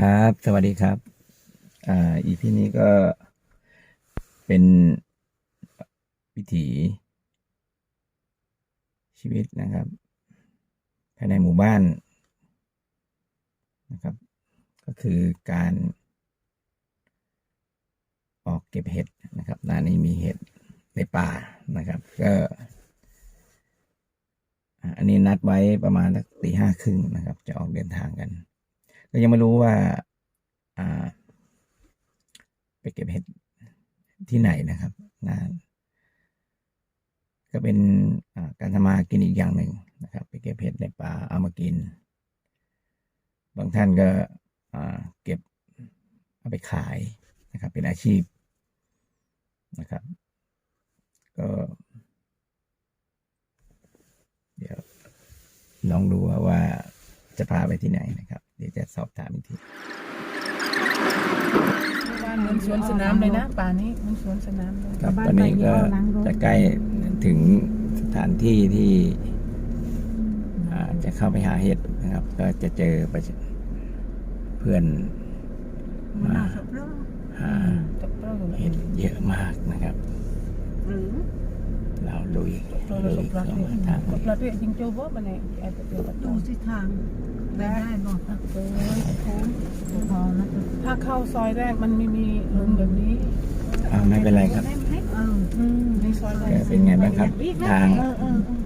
ครับ สวัสดีครับ อ่า อีพีนี้ก็เป็นวิถีชีวิตนะครับภายในหมู่บ้านนะครับ ก็คือการออกเก็บเห็ดนะครับนานี้มีเห็ดในป่านะครับ ก็ อันนี้นัดไว้ประมาณสักตีห้าครึ่งนะครับ จะออกเดินทางกัน ก็ยังไม่รู้ว่าอ่าไปเก็บเห็ดที่ไหนนะครับนก็เป็นการทำมากินอีกอย่างหนึ่งนะครับ ไปเก็บเห็ดในป่าเอามากิน บางท่านก็เก็บเอาไปขายนะครับ เป็นอาชีพนะครับ ก็ เดี๋ยวลองดูว่าจะพาไปที่ไหนนะครับ เดี๋ยวจะสอบถามอีกทีบ้านเหมือนสวนสนามเลยนะป่านี้เหมันสวนสนามเลยครับตอนนี้ก็จะใกล้ถึงสถานที่ที่อ่าจะเข้าไปหาเห็ดนะครับ ก็จะเจอประชเพื่อนมาหาตกเปล่าเห็ดเยอะมากนะครับหรือเราลุยตกลุเปล่ายตกเปล่าเข้ามาทางตกเปล่าที่จ ริงโจ้บ่มาเนี่ยไอ้ตกเปล่าประตูดูสิทางไปได้บอกโอ้ยโค้งพอนะถ้าเข้าซอยแรกมันไม่มีหลุมแบบนี้อ่าไม่เป็นไรครับ เอออืมนี่ซอยแรเอกอเป็นไงบ้างครับ ทาง เออเออเออ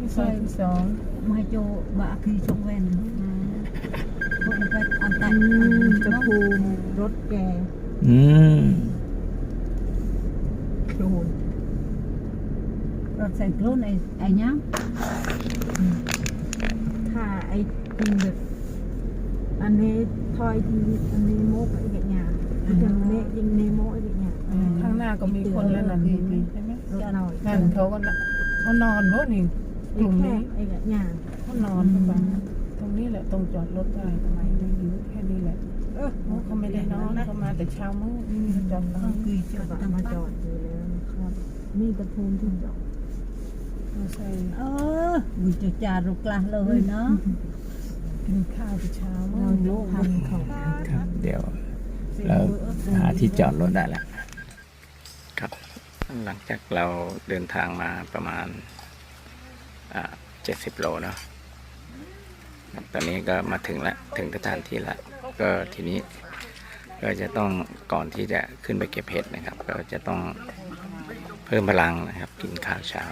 นี่ซอยที่สอง มาโจบะคือชงเวนอืมพวกมันก็อันตันจะภูมิรถแกอืมโดนรถใส่กลุ้นไอ้ไอ้ยังถ้าไอ้ กินแบบอันนี้ทอยทีอันนี้โมกไอ้เงี้ยจังนี้ยิงนี้โมกไอ้เงี้ยข้างหน้าก็มีคนแล้วนั่นใช่ไหมรถหน่อยนั่นเขาก็น่ะเขานอนบ่นี่กลุ่มนี้ไอ้เงี้ยเขานอนเข้าไปตรงนี้แหละตรงจอดรถได้ทำไมไม่อยู่แค่นี้แหละเออโอ้เขาไม่ได้นอนเขามาแต่เช้ามื้อนี่มีจอดตรงก็นี้คือจอดมาจอดอยู่แล้วนะครับมีตะพูนที่จอดไม่ใช่เออวิจจารุกลาเลยเนาะ กินข้าวแต่เช้ามื้ เรา อ โลกพันเขา ครับ เดี๋ยว เราหาที่จอดรถได้แล้วครับ หลังจากเราเดินทางมาประมาณเจ็ดสิบโลเนาะตอนนี้ก็มาถึงแล้วถึงสถานที่ล้วก็ทีนี้ก็จะต้องก่อนที่จะขึ้นไปเก็บเห็ดนะครับ ก็จะต้องเพิ่มพลังนะครับ กินข้าวเช้า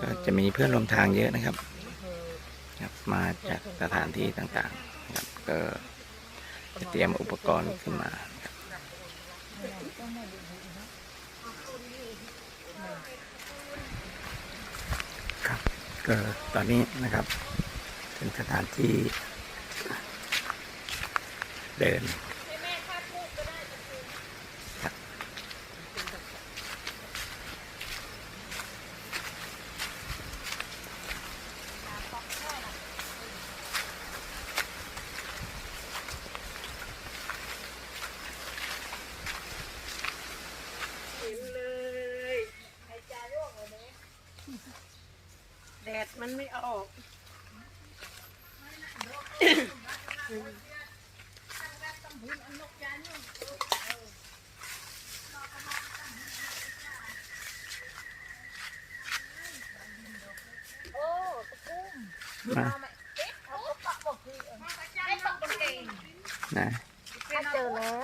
ก็จะมีเพื่อนร่วมทางเยอะนะครับ ครับมาจากสถานที่ต่างๆครับก็จะเตรียมอุปกรณ์ขึ้นมาครับครับก็ตอนนี้นะครับ เป็นสถานที่เดินครับ แดดมันไม่ออก มานะ ถ้าเจอแล้ว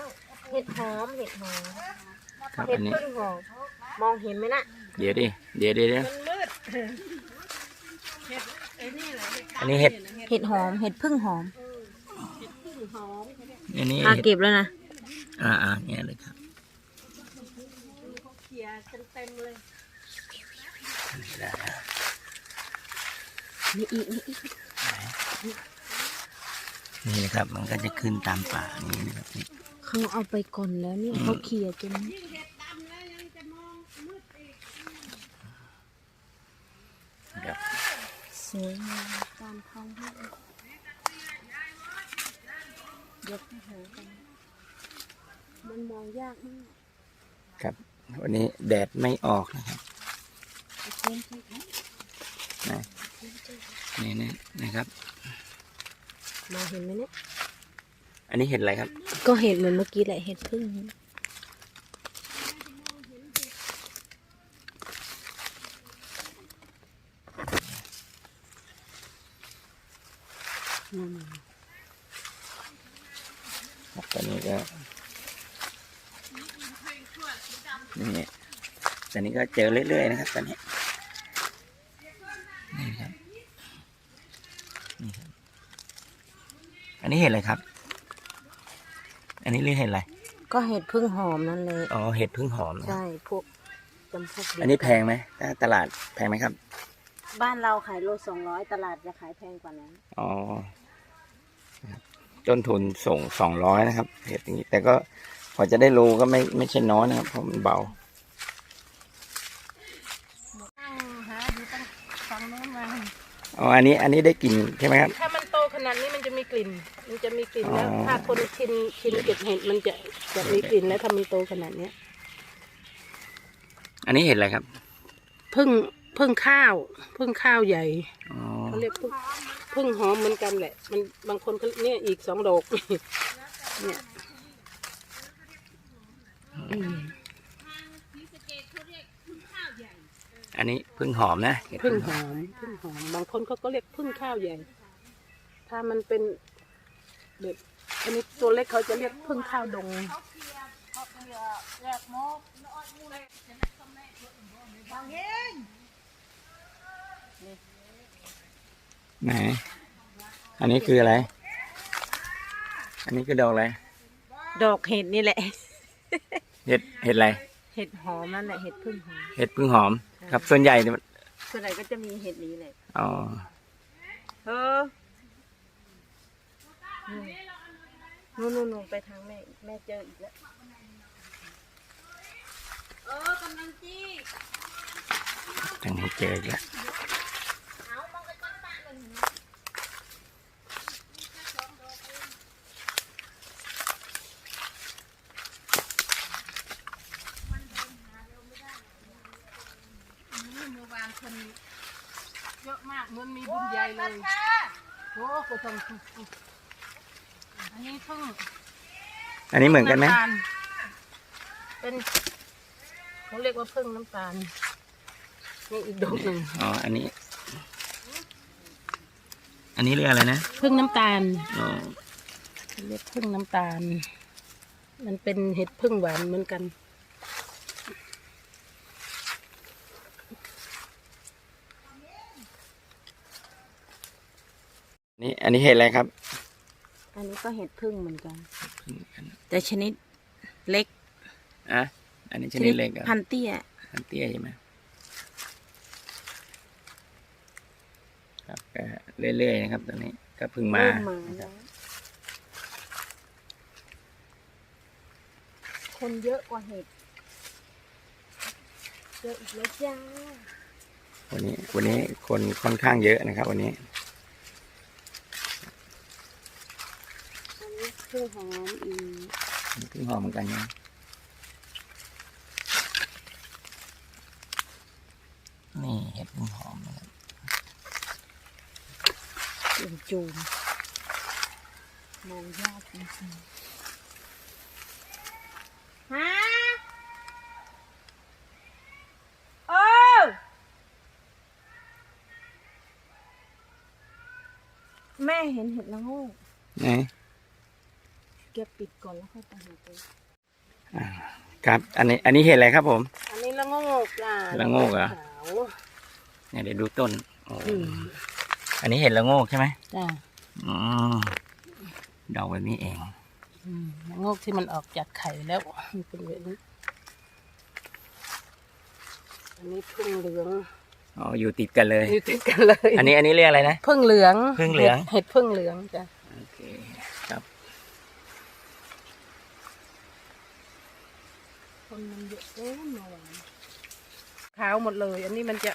เห็ดหอม เห็ดหอม ครับ เห็ อัดนนี้พึ่งหอมมองเห็นไหมน่ะเดี๋ยวดิเดี๋ยวเดี๋ยวเดี๋ยวมันมืดอันนี้เห็ดเห็ดหอมเห็ดพึ่งหอมอันนี้อาเห็ดเก็บแล้วนะอ่าอ่าเงี้ยเลยครับได้แล้วมีอีกมีอีกนี่นะครับ มันก็จะขึ้นตามป่านี้นะครับนี่เขาเอาไปก่อนแล้วเนี่ยเขาเขี่ยจน ครับ สวยงามตามท้องที่ยกให้โหกันมันมองยากมากครับ วันนี้แดดไม่ออกนะครับนะนี่นี่นะครับมองเห็นไหมเนี่ย อันนี้เห็ดอะไรครับ ก็เห็นเหมือนเมื่อกี้แหละเห็ดพึ่งนั่นน่ะ ครับตอนนี้ก็นี่ตอนนี้ ก็เจอเรื่อยๆนะครับตอนนี้นี่ครับนี่ครับ อันนี้เห็ดอะไรครับ อันนี้เรียกเห็ดอะไร ก็เห็ดพึ่งหอมนั่นเลย อ๋อเห็ดพึ่งหอมนะใช่พวกจำพวกเดียวอันนี้แพงไหมถ้าตลาดแพงไหมครับ บ้านเราขายโลสองร้อยตลาดจะขายแพงกว่านั้นอ๋อครับต้นทุนส่งสองร้อยนะครับเห็ดอย่างนี้ แต่ก็พอจะได้รู้ก็ไม่ไม่ใช่น้อยนะครับเพราะมันเบา หาอยู่ตั้งฝั่งโน้นมา อ๋ออันนี้อันนี้ได้กลินใช่ไหมครับ ถ้ามันโตขนาดนี้มันจะมีกลิ่น มันจะมีกลิ่นแล้ว อ๋อ ถ้าคนชินชินเก็บเห็ดมันจะจะมีกลิ่นแล้วถ้ามันโตขนาดเนี้ยอันนี้เห็ดอะไรครับพึ่งพึ่งข้าวพึ่งข้าวใหญ่อ๋อเขาเรียกพึ่งพึ่งหอมเหมือนกันแหละ มันบางคนเขาเนี่ยอีกสองดอกเนี่ยอืม อันนี้พึ่งหอมนะเห็ดพึ่งหอมพึ่งหอม บางคนเขาก็เรียกพึ่งข้าวใหญ่ ถ้ามันเป็นแบบอันนี้ตัวเล็กเขาจะเรียกพึ่งข้าวดงไหน อันนี้คืออะไร อันนี้คือดอกอะไร ดอกเห็ดนี่แหละ เห็ด เห็ดอะไร เห็ดหอมนั่นแหละ เห็ดพึ่งหอม เห็ดพึ่งหอม ครับ ส่วนใหญ่เนี่ยมันส่วนใหญ่ก็จะมีเห็ดนี้แหละอ๋อเออนู่นนู่นนู่นไปทางแม่แม่เจออีกแล้วทางนี้เจออีกแล้ว เมื่อวานคน เยอะมากเหมือนมีบุญใหญ่เลยโอ้โหต้องอันนี้พึ่งอันนี้เหมือนกันไหมำตาลเป็นเขาเรียกว่าพึ่งน้ำตาลนี่อีกดอกหนึ่งอ๋ออันนี้ อันนี้เรียกอะไรนะพึ่งน้ำตาลอ๋อเรียกพึ่งน้ำตาล มันเป็นเห็ดพึ่งหวานเหมือนกัน อันนี้เห็ดอะไรครับ อันนี้ก็เห็ดพึ่งเหมือนกัน แต่ชนิดเล็กอะอันนี้ชนิดเล็กเหรอะพันเตี้ยพันเตี้ยใช่ไหมครับก็เรื่อยๆนะครับตอนนี้ก็เพึ่งมาเริ่มมานะครับแล้วคนเยอะกว่าเห็ดเจออีกแล้วจ้าวันนี้วันนี้คนค่อนข้างเยอะนะครับ วันนี้ อันนี้พึ่งหอมอีกพึ่งหอมเหมือนกันนะนี่เห็ดพึ่งหอมนะครับจุ่มจุ่มมองยากจริงๆฮะโอ้แม่เห็นเห็ดละโงูไหน เก็บปิดก่อนแล้วค่อยไปหาตัวอ่าครับ อันนี้ อันนี้เห็ดอะไรครับผม อันนี้ละโงกจ้าละโงกเหรอ ขาวเนี่ยเดี๋ยวดูต้นโอ้อืมอันนี้เห็ดละโงกใช่ไหมจ้าอืมดอกแบบนี้เอง อืมละโงกที่มันออกจากไข่แล้วมันเป็นแบบนี้อันนี้พึ่งเหลืองอ๋อ อยู่ติดกันเลย อยู่ติดกันเลยอันนี้ อันนี้เรียกอะไรนะ พึ่งเหลืองพึ่งเหลืองห็ดเห็ดพึ่งเหลืองจ้ะ โอเค ครับ คนมันเยอะเอ้หน่อยขาวหมดเลย อันนี้มันจะ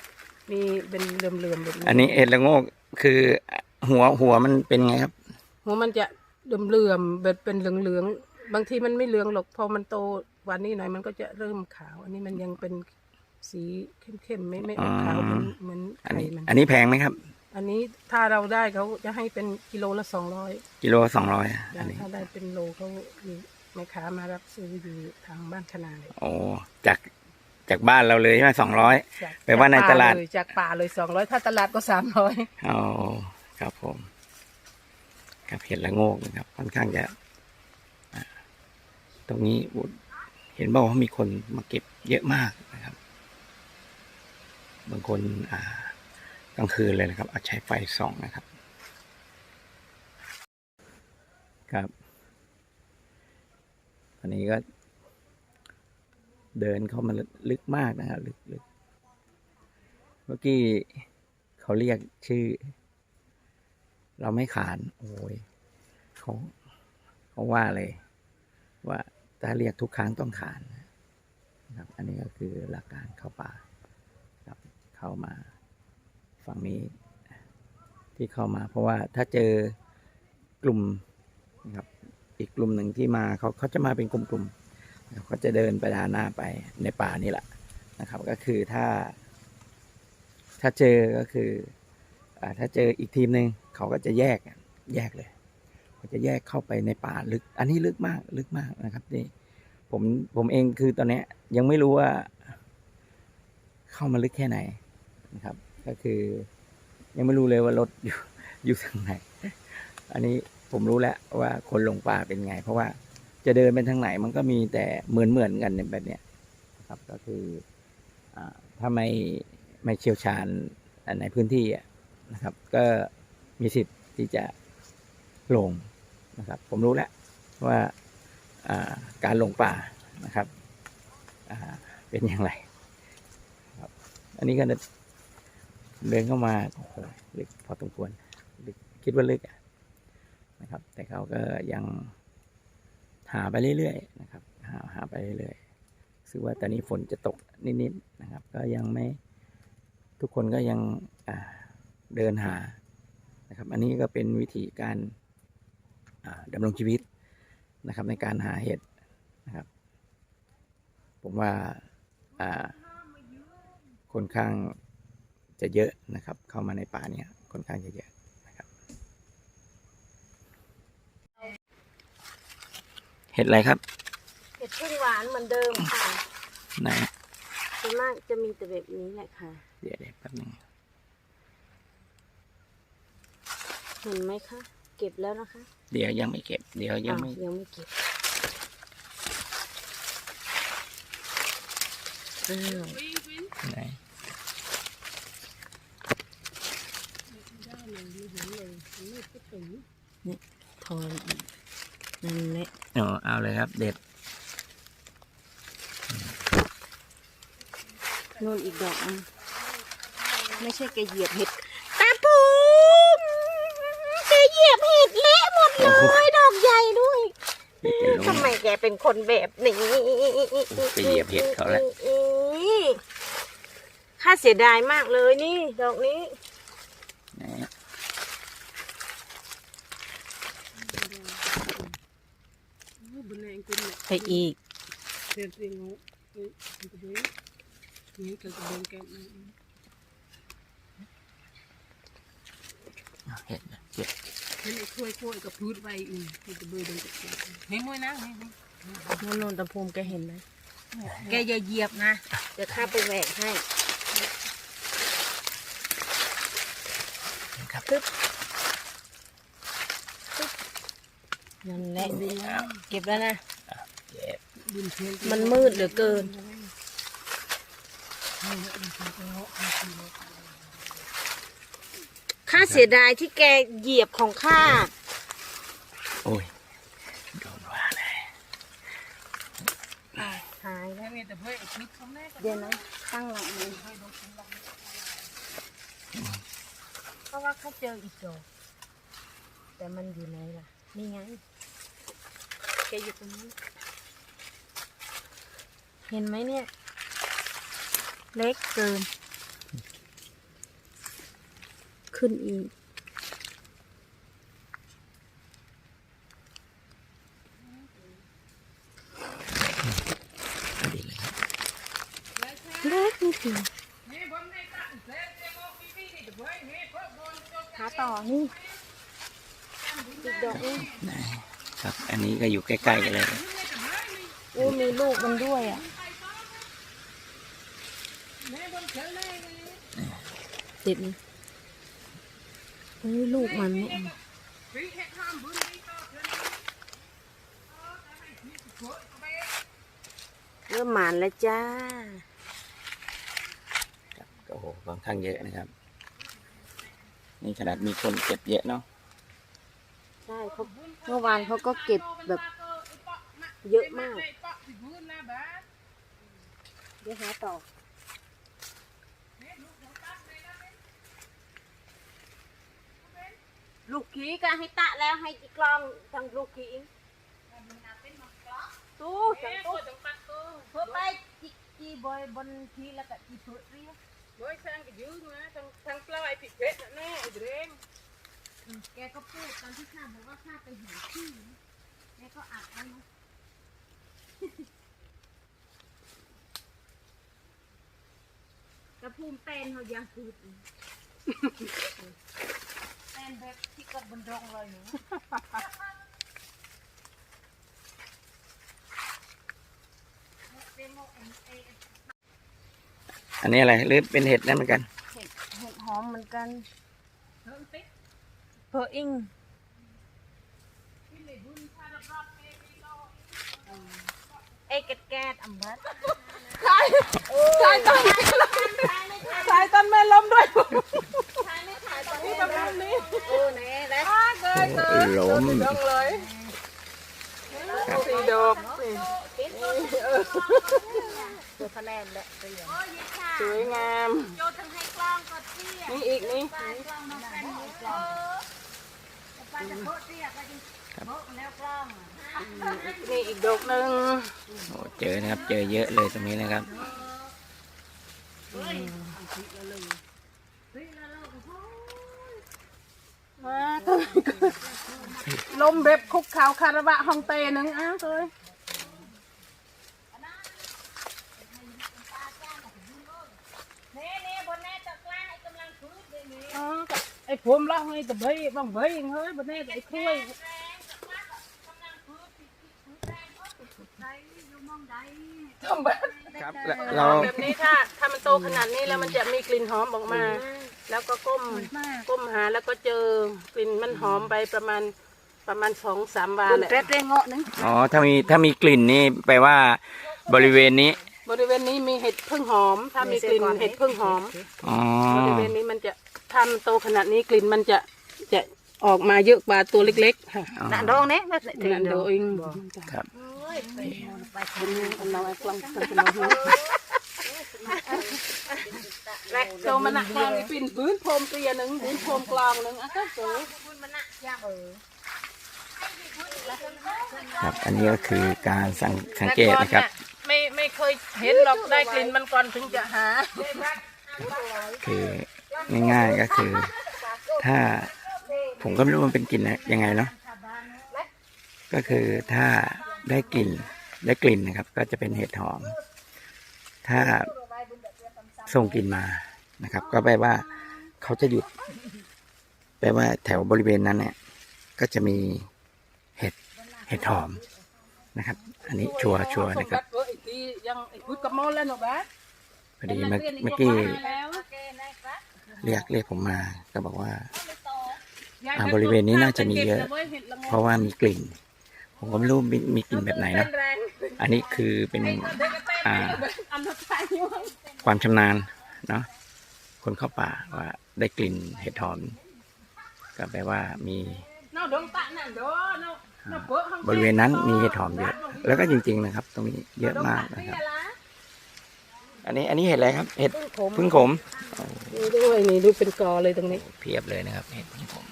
มีเป็นเหลื่อมๆแบบนี้อันนี้เห็ดละโงกคือหัวหัวมันเป็นไงครับ หัวมันจะเหลื่อมๆแบบเป็นเหลืองๆบางทีมันไม่เหลืองหรอกพอมันโตกวันนี้หน่อยมันก็จะเริ่มขาว อันนี้มันยังเป็นสีเข้มๆไม่ไม่ออกขาวเหมือนเหมือนอันไข่นี้มัน อันนี้แพงไหมครับออันนี้ถ้าเราได้เขาจะให้เป็นกิโลละสองร้อยกิโลสองร้อยอันนี้ถ้าได้เป็นโลเขามี แม่ค้ามารับซื้ออยู่ทางบ้านขนาดโอ้จากจากบ้านเราเลยใช่ไหมสองร้อยจากแปลว่าในตลาดเยจากป่าเลยสองร้อยถ้าตลาดก็สามร้อยอ๋อครับผม ครับเห็ดละโงกนะครับ ค่อนข้างจะอ่าตรงนี้อุดเห็นบอกว่ามีคนมาเก็บเยอะมากนะครับ บางคนอ่ากลางคืนเลยนะครับ เอาใช้ไฟส่องนะครับ ครับต อนนี้ก็ เดินเข้ามาลึกมากนะครับลึกลึกเมื่อกี้เขาเรียกชื่อ เราไม่ขาน โอ้ยเขาเขาว่าเลย ว่าถ้าเรียกทุกครั้งต้องขานนะครับ อันนี้ก็คือหลักการเข้าป่าครับเข้ามาฝั่งนี้ที่เข้ามา เพราะว่าถ้าเจอกลุ่มนะครับ อีกกลุ่มหนึ่งที่มาเขาเขาจะมาเป็นกลุ่มๆเขาจะเดินไปดานหน้าไปในป่านี่แหละนะครับ ก็คือถ้า ถ้าเจอก็คืออถ้าเจออีกทีมหนึ่งเขาก็จะแยกแยกเลยเขาจะแยกเข้าไปในป่าลึก อันนี้ลึกมากลึกมากนะครับนี่ผมผมเองคือตอนนี้ยยังไม่รู้ว่า เข้ามาลึกแค่ไหนนะครับ ก็คือ ยังไม่รู้เลยว่ารถอยู่อยู่ทางไหน อันนี้ ผมรู้แล้วว่าคนลงป่าเป็นไง เพราะว่าจะเดินไปทางไหนมันก็มีแต่เหมือนเหมือนกันแบบเนี้ยนะครับก็คืออถ้าไม่ไม่เชี่ยวชาญในพื้นที่นะครับ ก็มีสิทธิ์ที่จะลงนะครับ ผมรู้แล้วว่าการลงป่านะครับเป็นอย่างไรครับ อันนี้ก็เดินเข้ามาลึกพอสมควรลึกคิดว่าลึกอะ นะครับ แต่เขาก็ยังหาไปเรื่อยๆนะครับ หาหาไปเรื่อยๆรู้สึกว่าตอนนี้ฝนจะตกนิดๆนะครับ ก็ยังไม่ทุกคนก็ยังเดินหานะครับ อันนี้ก็เป็นวิธีการดำรงชีวิตนะครับ ในการหาเห็ดนะครับ ผมว่าอ่าค่อนข้างจะเยอะนะครับ เข้ามาในป่าเนี่ยค่อนข้างจะเยอะนะครับ เห็ดอะไรครับ เห็ดพึ่งหวานเหมือนเดิมค่ะไหนส่วนมากจะมีแต่แบบนี้แหละค่ะ เดี๋ยวเดี๋ยวแป๊บนึงเห็นไหมคะ เก็บแล้วนะคะ เดี๋ยวยังไม่เก็บ เดี๋ยวยังไม่อ้าวยังไม่เก็บอ้าวไหนทอนอีก นั่นแหละอ๋อเอาเลยครับ เด็ดนู่นอีกดอกนึงไม่ใช่แกเหยียบเห็ดตาปูมแกเหยียบเห็ดเละหมดเลยดอกใหญ่ด้วยเด็ดจะลงทำไมแกเป็นคนแบบนี้ไปเหยียบเห็ดเขาแล้วข้าเสียดายมากเลยนี่ ดอกนี้ ไปอีกเรียนเรียนงูเอ้ยมันจะเบ้งนี่ก็จะเบ้งแกันเอาเห็ดนะเก็บเห็นไอ้ถ้วยถ้วยกับพืชไว้อืมมันจะเบ้งเดินกับเห็นมวยนะเห็นไหมนนโนนตะภูมแกเห็นไหมแกอย่าเหยียบนะเดี๋ยวข้าไปแหวกให้ครับ นั่นแหละเก็บแล้วนะเก็บดินเทียนมันมืดเหลือเกินข้าเสียดายที่แกเหยียบของข้า โอ้ย โดนว่าเลยหายแล้วแม่แต่เพื่อนไอ้คลิปเขาแม่ก็เดี๋ยวนะตั้งหลังเลยเพราะว่าข้าเจออีกดอกแต่มันอยู่ไหนล่ะ นี่ไง แกอยู่ตรงนั้นเห็นไหมเนี่ย เล็กเกิน ขึ้นอีกเล็กนิดเดียวนี่ผมนี่ตั้งเสร็จเจ๊งอกพี่พี่นี่เพื่อนนี่เพื่อนโดนโจต่อนี่อีกดอกนึง ครับ อันนี้ก็อยู่ใกล้ๆกันเลยโอ้มีลูกมันด้วยอะติดเฮ้ยลูกมันเนี่ยเริ่มหมานแล้วจ้าครับโอ้โหค่อนข้างเยอะนะครับ นี่ขนาดมีคนเก็บเยอะเนาะ ใช่เขาเมื่อวานเขาก็เก็บแบบเยอะมาก เดี๋ยวหาต่อ ลูกขีก็ให้ตะแล้วให้จีกลองทางลูกขีตู้จังตู้เพื่อไปจีจีบอยบนทีแล้วก็จีเพื่อเรียก Mới sang cái dư nữa, thằng thằng Ploy bị chết nữa nè, cái đêm. แกก็พูดตอนที่ข้าบอกว่าข้าไปหาที่แกก็อัดไว้นะกระพุ่มเต้นเขายังคืดอีกเต้นแบบที่กดบนรงเลยหนูอันนี้อะไรหรือเป็นเห็ดนั่นเหมือนกัน เห็ดเห็ดหอมเหมือนกัน เพออิงเอ้ยแกแกดอัมบัดใช่ต้นใช่ต้นแม่ล้มด้วยนี่ประมาณนี้โอ้ไหนแล้วอ่าเคยเคยล้มเลยสี่ดอกนี่ตัวคะแนนแล้วเรียสวยงามโยทั้งให้กล้องก็เตี้ยนี่อีกนี่ นมีกล้องปาจะโคตรเตี้ยก็ดิโคตรแล้วกล้องนี่อีกดอกหนึ่งโอ้เจอนะครับ เจอเยอะเลยตรงนี้นะครับมาลมแบบคุกขาวคาราบะฮองเต้หนึ่งอ้าวเลยเน่เน่บนแน่ตะกร้าให้กำลังคืดเลยนี่อ๋อกับ ไอ้ผมเล่าให้แต่เบยบางเบยเฮ้ยบนนี้ไอ้คุยแรงตะกร้ากำลังคืดคืดแรงใดอยู่มองใดทำแบบครับเรา แบบนี้ถ้าถ้ามันโตขนาดนี้แล้วมันจะมีกลิ่นหอมออกมา แล้วก็ก้มก้มหาแล้วก็เจอกลิ่นมันหอมไปประมาณประมาณสองสามวันแหละเร็ดเร่งเงาะนึงอ๋อ ถ้ามีถ้ามีกลิ่นนี่แปลว่าบริเวณนี้ บริเวณนี้มีเห็ดพึ่งหอม ถ้ามีกลิ่นเห็ดพึ่งหอม อ๋อ บริเวณนี้มันจะ ถ้ามันโตขนาดนี้กลิ่นมันจะจะออกมาเยอะกว่าตัวเล็กๆค่ะอ๋อ น่ะดองเนี่ยแบบนั่นเดี๋ยวเองครับเราไอ้กล้องกล้องเราและโตมันหนักกลางปิ่นพื้นโพรมเตียหนึ่งพื้นโพรมกลางหนึ่งอะก็สูงครับ อันนี้ก็คือการสังสังเกตนะครับไม่ไม่เคยเห็นหรอกได้กลิ่นมันก่อนถึงจะหา คือ ง่ายๆก็คือ ถ้าผมก็ไม่รู้มันเป็นกลิ่นยังไงเนาะก็คือถ้าได้กลิ่นได้กลิ่นนะครับ ก็จะเป็นเห็ดหอม ถ้าส่งกลิ่นมานะครับ ก็แปลว่าเขาจะหยุด แปลว่าแถวบริเวณนั้นเนี่ย ก็จะมีเห็ดเห็ดหอมนะครับ อันนี้ชัวร์ชัวร์นะครับยังไอ้พุทธกระมอลแล้วหนูบ้าพอดีเมื่อเมื่อกี้แล้ว เรียกเรียกผมมาก็บอกว่าบริเวณนี้น่าจะมีเยอะ เพราะว่ามีกลิ่น ผมก็ไม่รู้มีมีกลิ่นแบบไหนนะอันนี้คือเป็นความชำนาญเนาะคนเข้าป่าว่าได้กลิ่นเห็ดหอมก็แปลว่ามีบริเวณนั้นมีเห็ดหอมเยอะ แล้วก็จริง ๆนะครับ ตรงนี้เยอะมากนะครับ อันนี้อันนี้เห็ดอะไรครับ เห็ดพึ่งขมนี่ด้วยนี่ดูเป็นกอเลยตรงนี้ เพียบเลยนะครับ เห็ดพึ่งขม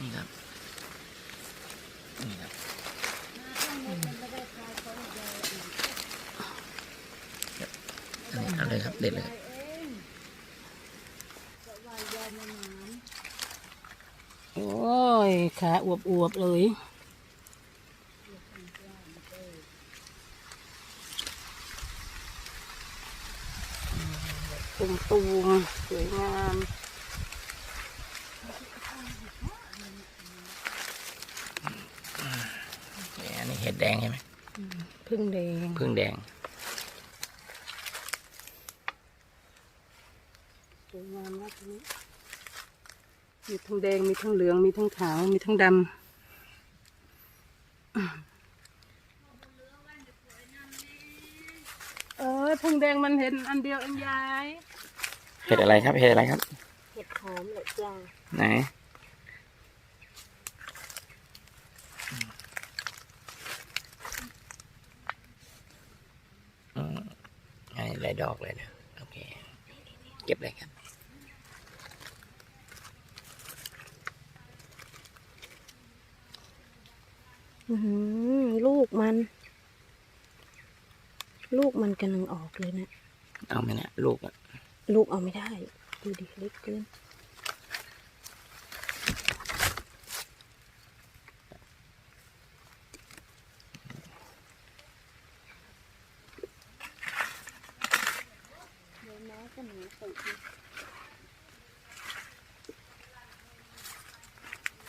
นี่ครับนี่ครับอันนี้เอาเลยครับเด็ดเลยโอ้ยขาอวบอวบๆเลย ตุ่มตูมสวยงามเนี่ยนี่เห็ดแดงใช่ไหมพึ่งแดงพึ่งแดงสวยงามมากนี้มีทั้งแดงมีทั้งเหลืองมีทั้งขาวมีทั้งดำเออพึ่งแดงมันเห็นอันเดียวเองยาย เห็ดอะไรครับเห็ดอะไรครับ เห็ดหอมเลยจ้าไหนอืมอันนี้หลายดอกเลยนะโอเค เก็บเลยครับอื้อหือลูกมัน ลูกมันกำลังออกเลยนะ เอาไหมเนี่ยลูกอะ ลูกเอาไม่ได้ ดูดิเล็กเกิน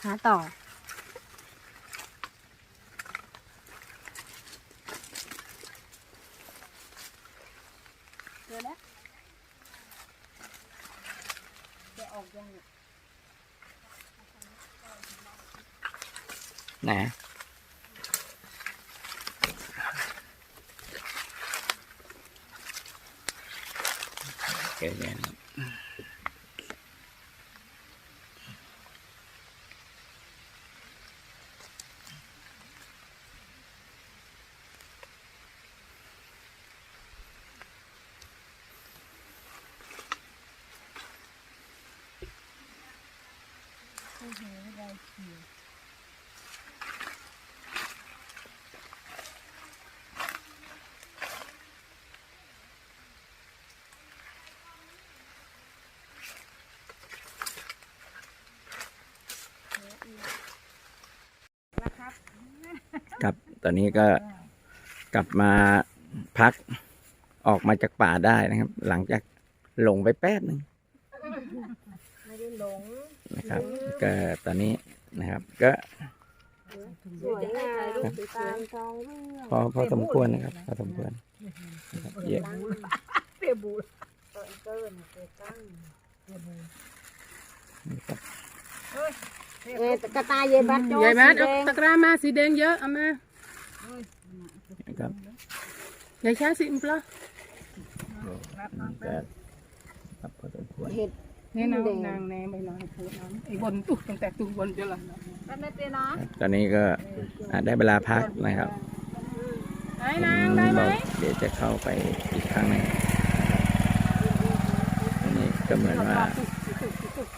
หาต่อเจอ ไหนเดี๋ยวเนี่ยนะครับ ตอนนี้ก็กลับมาพักออกมาจากป่าได้นะครับ หลังจากหลงไปแป๊บหนึ่งไม่ได้หลงนะครับ ก็ตอนนี้นะครับ ก็สวยงามตามทองเรื่องพอพอสมควรนะครับ พอสมควรนะครับเยอะเปียบูเปิดเกินเปิดตั้งนะครับเอ๊ะกระตายเยบัดโจ้ยายบ้านสีเอาแดงตะกร้ามาสีแดงเยอะเอามา นะครับยายช้าสิมปลาก็ครับพอสมควรเห็ดเนี่ยนางนางแหนไปนางพูดน้ำไอ้บนตุ๊กตั้งแต่ตุ๊กบนเดี๋ยวละกันไม่เป็นเนาะตอนนี้ก็อะได้เวลาพักนะครับไอ้นางได้ไหมเดี๋ยวจะเข้าไปอีกครั้งหนึงอันนี้ก็เหมือนว่า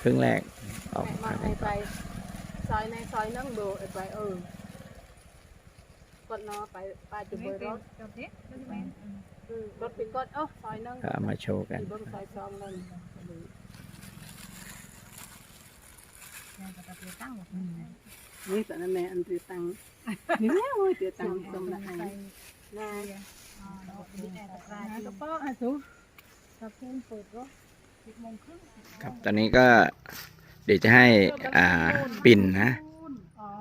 ครึ่งแรกออกมาพักไปกันไปซอยในซอยนั่งดูไอ้ไปเออ กดนอไปไปจุดเบร์รถจบดิจบดิรถไปกดเอ้าซอยนั่งก็เอามาโชว์กันบิ้งซอยซองนั่ตั้งนี่แต่นั่นแหละอันตีตังนี่แหละโอ้ยตีตังสมละนากระป๋ออะสูกระพุ่งเปิดก็ครับตอนนี้ก็เดี๋ยวจะให้อ่าปิ่นนะ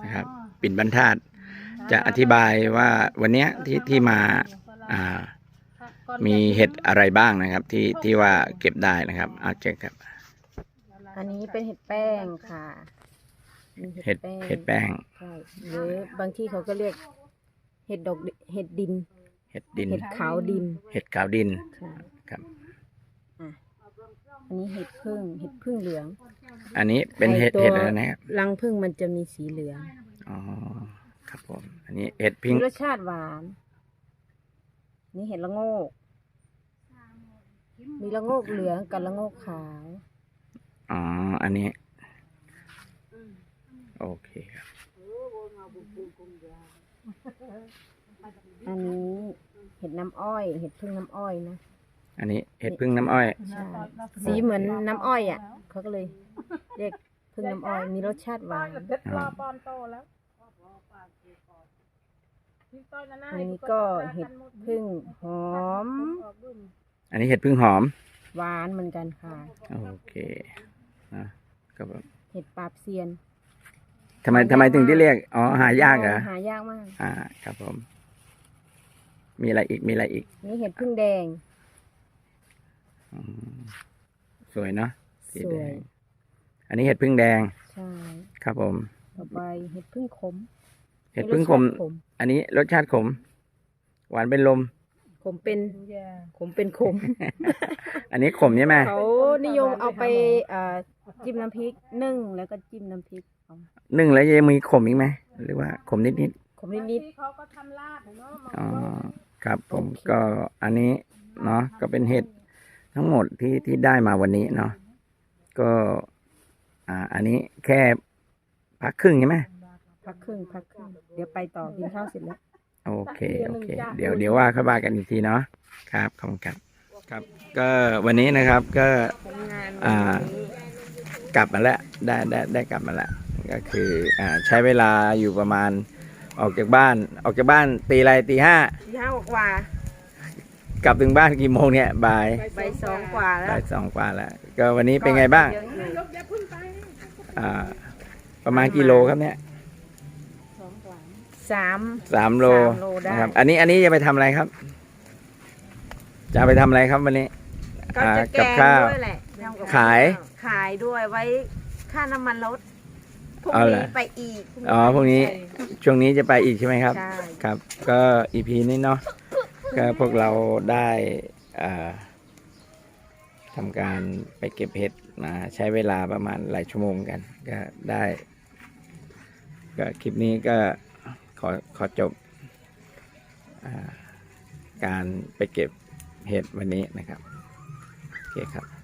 นะครับ ปิ่นบรรทัด จะอธิบายว่าวันเนี้ยที่ที่มาอ่ามีเห็ดอะไรบ้างนะครับ ที่ที่ว่าเก็บได้นะครับเอาเจครับ อันนี้เป็นเห็ดแป้งค่ะมีเห็ดเห็ดแป้งใช่หรือบางที่เขาก็เรียก เห็ดดอกดิเห็ดดิน เห็ดดิน เห็ดขาวดิน เห็ดขาวดินใช่ครับอะอันนี้เห็ดพึ่งเห็ดพึ่งเหลือง อันนี้เป็นเห็ดไอ้ตัวเห็ดอะไรนะครับรังพึ่งมันจะมีสีเหลืองอ๋อ ครับผม อันนี้เห็ดพิงมีรสชาติหวาน นี่เห็ดละโงก มีละโงกเหลืองกับละโงกขาว อ๋อ อันนี้ โอเคครับ อันนี้เห็ดน้ำอ้อย เห็ดพึ่งน้ำอ้อยนะ อันนี้เห็ดพึ่งน้ำอ้อย ใช่ สีเหมือนน้ำอ้อยอะ เขาก็เลยเรียกพึ่งน้ำอ้อย มีรสชาติหวาน เด็ดรอปอนโตแล้วพี่ต้ อยนะนะอันนี้ก็เห็ดพึ่งหอม อันนี้เห็ดพึ่งหอม หวานเหมือนกันค่ะ โอเคนะก็แบบเห็ดปาบเซียนทำไมทำไมถึงที่เรียก อ๋อ หายากเหรอ หายากมาก อ่า ครับผม มีอะไรอีก มีอะไรอีก นี่เห็ดพึ่งแดงอืมสวยเนาะ สีสแดวยงอันนี้เห็ดพึ่งแดง ใช่ ครับผม ต่อไปเห็ดพึ่งขม เห็ดพึ่งขมรสชาติขม อันนี้รสชาติขม หวานเป็นลม ขมเป็นขมเป็นขม อันนี้ขมใช่ไหมเขานิยมเอาไปอ่าจิ้มน้ำพริกนึ่งแล้วก็จิ้มน้ำพริกเอานึ่งแล้วยังมีขมอีกไหมหรือว่าขมนิดนิดขมนิดที่เขาก็ทำลาบเนาะๆอ๋อครับผมก็อันนี้เนาะก็เป็นเห็ดทั้งหมดที่ที่ได้มาวันนี้เนาะก็ อ่า อันนี้แค่พักครึ่งใช่ไหมๆ พักครึ่งพักครึ่งเดี๋ยวไปต่อกินข้าวเสร็จแล้ว โอเค โอเค เดี๋ยวเดี๋ยวว่าค่อยว่ากันอีกทีเนาะครับขอบคุณครับครับ ก็วันนี้นะครับก็อ่ากลับมาแล้วได้ได้ได้กลับมาแล้วก็คืออ่าใช้เวลาอยู่ประมาณออกจากบ้าน ออกจากบ้านตีไรตีห้าที่ห้ากว่า กลับถึงบ้านกี่โมงเนี่ยบ่ายใบายสองกว่าแล้วบ่ายสองกว่าแล้ว ก็วันนี้เป็นไงบ้างเยอะอยู่อ่า ประมาณกี่โลครับเนี่ย สามสามโลสามโลได้ นะครับ อันนี้อันนี้จะไปทำอะไรครับ จะเอาไปทำอะไรครับวันนี้ ก็อ่าจะแกกับงข้าวด้วยแหละทำกับขาย ขายด้วยไว้ค่าน้ำมันรถพรุ่งเอาเหรอนี้ไปอีกอ๋อพรุ่งนี้ช่วงนี้จะไปอีกใช่ไหมครับ ใช่ครับ ก็อีพีนี้เนาะก็พวกเราได้อ่าทำการไปเก็บเห็ดมาใช้เวลาประมาณหลายชั่วโมงกัน ก็ได้ ก็คลิปนี้ก็ ขอขอจบอการไปเก็บเห็ดวันนี้นะครับ โอเคครับ